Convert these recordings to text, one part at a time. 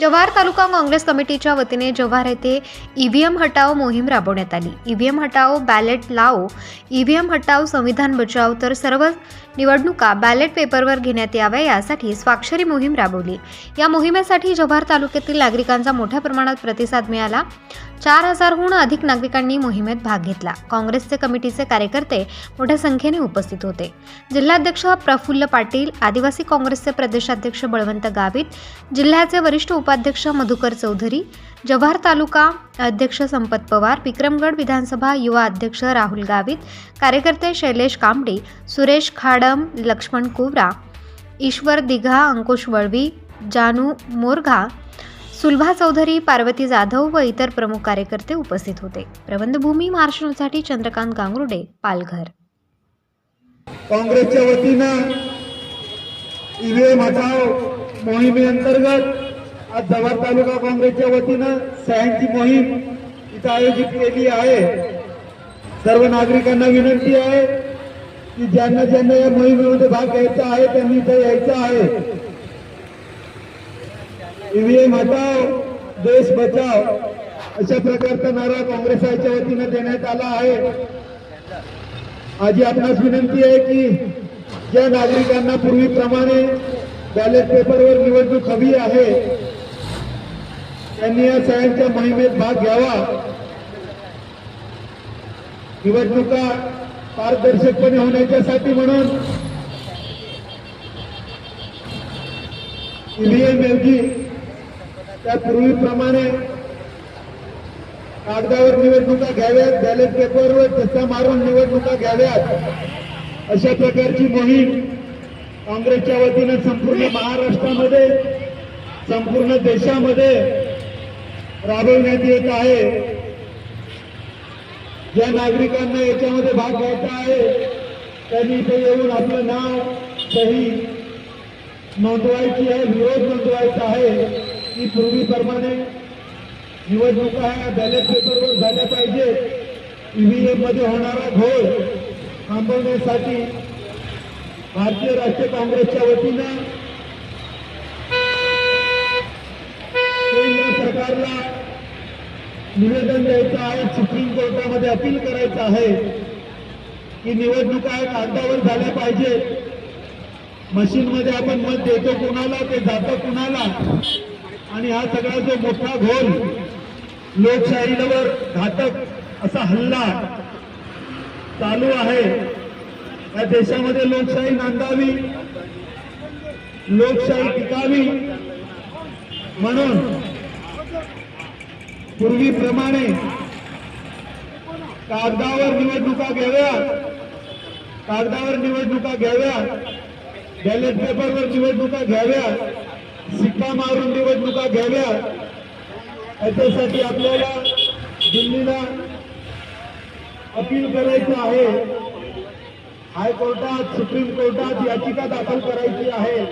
जव्हार तालुका काँग्रेस कमिटीच्या वतीने जव्हार येथे ईव्हीएम हटाव मोहीम राबवण्यात आली. ईव्हीएम हटाव बॅलेट लाओ ईव्हीएम हटाव संविधान बचाव तर सर्व निवडणुका बॅलेट पेपरवर घेण्यात याव्या यासाठी स्वाक्षरी मोहीम राबवली. या मोहिमेसाठी जव्हार तालुक्यातील नागरिकांचा मोठ्या प्रमाणात प्रतिसाद मिळाला. चार हजारहून अधिक नागरिकांनी मोहिमेत भाग घेतला. काँग्रेसचे कमिटीचे कार्यकर्ते मोठ्या संख्येने उपस्थित होते. जिल्हाध्यक्ष प्रफुल्ल पाटील आदिवासी काँग्रेसचे प्रदेशाध्यक्ष बळवंत गावित जिल्ह्याचे वरिष्ठ उपाध्यक्ष मधुकर चौधरी जव्हार तालुका अध्यक्ष संपत पवार विक्रमगड विधानसभा युवा अध्यक्ष राहुल गावित कार्यकर्ते शैलेश कांबडे सुरेश खाडम लक्ष्मण कुवरा ईश्वर दिघा अंकुश वळवी जानू मोरघा सुलभा चौधरी पार्वती जाधव व इतर प्रमुख कार्यकर्ते उपस्थित होते. प्रबंधभूमी महाराष्ट्रासाठी चंद्रकांत गांगरुडे पालघर. काँग्रेसच्या वतीनं ईव्हीएम हटाव मोहिमेअंतर्गत आज जव्हार तालुका काँग्रेसच्या वतीनं सह्यांची मोहीम इथं आयोजित केली आहे. सर्व नागरिकांना विनंती आहे की ज्यांना ज्यांना या मोहिमेमध्ये भाग घ्यायचा आहे त्यांनी इथं यायचं आहे. ईव्हीएम हटाव देश बचाव अशा प्रकारचा नारा काँग्रेसाच्या वतीनं देण्यात आला आहे. आजी आपणास विनंती आहे की ज्या नागरिकांना पूर्वीप्रमाणे बॅलेट पेपरवर निवडणूक हवी आहे त्यांनी या सगळ्यांच्या मोहिमेत भाग घ्यावा. निवडणुका पारदर्शकपणे होण्याच्यासाठी म्हणून ईव्हीएम ऐवजी त्या पूर्वीप्रमाणे कागदावर निवडणुका घ्याव्यात बॅलेट पेपरवर ठसा मारून निवडणुका घ्याव्यात. अशा प्रकारची मोहीम काँग्रेसच्या वतीनं संपूर्ण महाराष्ट्रामध्ये संपूर्ण देशामध्ये राबवण्यात येत आहे. ज्या नागरिकांना याच्यामध्ये भाग घ्यायचा आहे त्यांनी इथे येऊन आपलं नाव सही नोंदवायची आहे विरोध नोंदवायचा आहे. की पूर्वीप्रमाणे निवडणुका ह्या बॅलेट पेपरवर झाल्या पाहिजे. ईव्हीएममध्ये होणारा घोळ थांबवण्यासाठी भारतीय राष्ट्रीय काँग्रेसच्या वतीनं सरकारला निवेदन द्यायचं आहे सुप्रीम कोर्टामध्ये अपील करायचं आहे की निवडणुका ह्या कागदावर झाल्या पाहिजे. मशीनमध्ये आपण मत देतो कुणाला ते जातं कुणाला. आणि हा सगळा जो मोठा घोल लोकशाहीवर घातक असा हल्ला चालू आहे. या देशामध्ये लोकशाही नांदावी लोकशाही टिकावी. म्हणून पूर्वीप्रमाणे कागदावर निवडणुका घ्याव्या कागदावर निवडणुका घ्याव्या बॅलेट पेपरवर निवडणुका घ्याव्या सिक्का मारून निवडणुका घ्याव्या. याच्यासाठी आपल्याला दिल्लीला अपील करायचं आहे. हायकोर्टात सुप्रीम कोर्टात याचिका दाखल करायची आहे.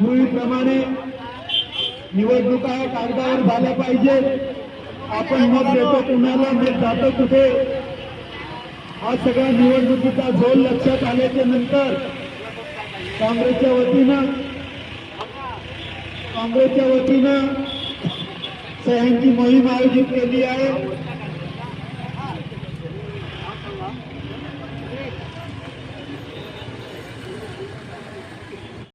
पूर्वीप्रमाणे निवडणुका कागदावर झाल्या पाहिजे. आपण मत देतो कुणाला मत जातो कुठे. हा सगळा निवडणुकीचा झोल लक्षात आल्याच्यानंतर काँग्रेसच्या वतीनं काँग्रेसच्या वतीनं सह्यांची मोहीम आयोजित केली आहे.